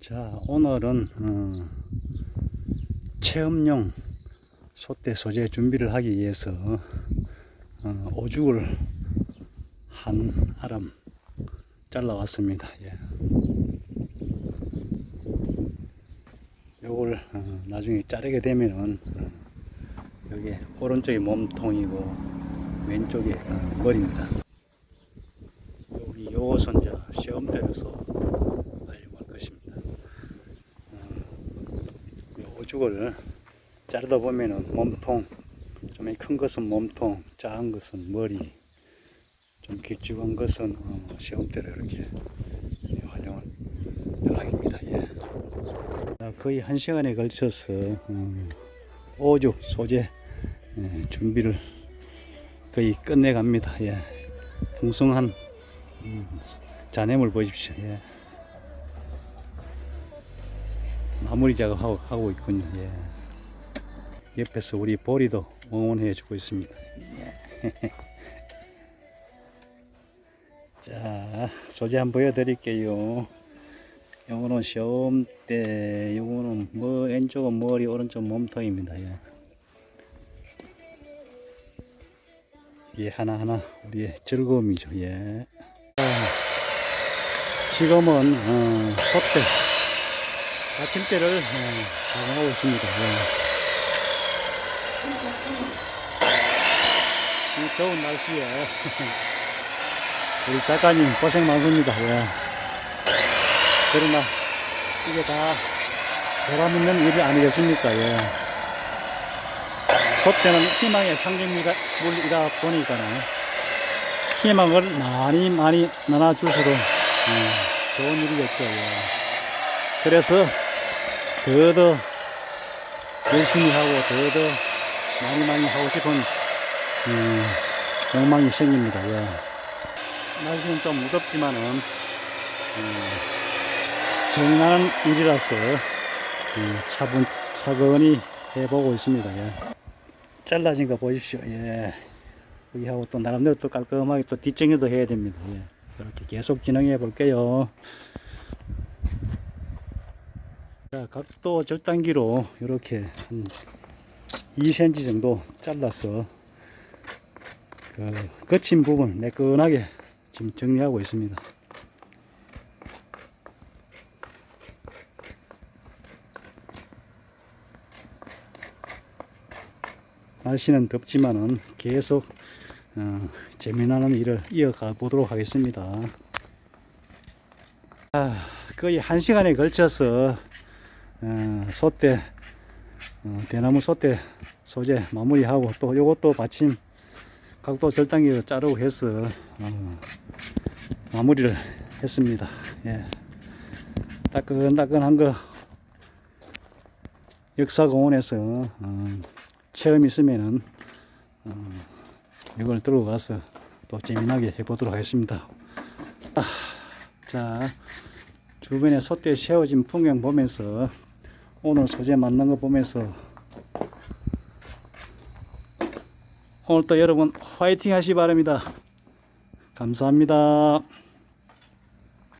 자, 오늘은 어, 체험용 소대 소재 준비를 하기 위해서 어, 오죽을 한 아람 잘라왔습니다. 예. 요걸 어, 나중에 자르게 되면은 어, 여기 오른쪽이 몸통이고 왼쪽이 어, 머리입니다. 여기 요것은 이제 시험 때려서 활용할 것입니다. 요 오죽을 자르다 보면은 몸통 좀 큰 것은 몸통, 작은 것은 머리, 좀 길쭉한 것은 어, 시험대로 이렇게 활용을 대상입니다. 예. 자, 거의 한 시간에 걸쳐서 어, 오죽 소재 예, 준비를 거의 끝내갑니다. 예. 풍성한 음, 자네물 보십시오. 예. 마무리 작업하고 하고 있군요. 예. 옆에서 우리 보리도 응원해 주고 있습니다. 예. 자, 소재 한번 보여드릴게요. 요거는 시험대, 요거는 뭐, 왼쪽은 머리, 오른쪽 몸통입니다. 예. 이게 하나하나 우리의 즐거움이죠. 예. 자, 지금은, 어, 소대, 아침대를, 어, 가공하고 있습니다. 예. 이 더운 날씨에 우리 작가님 고생 많습니다. 예. 그러나 이게 다 보람있는 일이 아니겠습니까? 예. 소때는 희망의 상징이다 물이다 보니까는 희망을 많이 많이 나눠줄수록 음, 좋은 일이겠죠. 예. 그래서 더 더 열심히 하고 더 더 많이 많이 하고 싶은 음, 욕망이 생깁니다. 예. 날씨는 좀 무덥지만은 음, 정난 일이라서 음, 차분 차근히 해보고 있습니다. 예. 잘라진 거 보십시오. 예. 여기 하고 또 나름대로 또 깔끔하게 또 뒷정리도 해야 됩니다. 예. 이렇게 계속 진행해 볼게요. 자, 각도 절단기로 이렇게 한 2cm 정도 잘라서 그 거친 부분 매끈하게 지금 정리하고 있습니다. 날씨는 덥지만은 계속 어, 재미나는 일을 이어가 보도록 하겠습니다. 아, 거의 한 시간에 걸쳐서 어, 소대 어, 대나무 소대 소재 마무리하고 또 요것도 마침 각도 절단기로 자르고 해서 어, 마무리를 했습니다. 예. 따끈따끈한 거 역사공원에서 어, 체험 있으면은 어, 이걸 들고 가서 또 재미나게 해보도록 하겠습니다. 아, 자 주변에 소대 세워진 풍경 보면서 오늘 소재 만난 거 보면서 오늘 또 여러분 화이팅 하시 기 바랍니다. 감사합니다.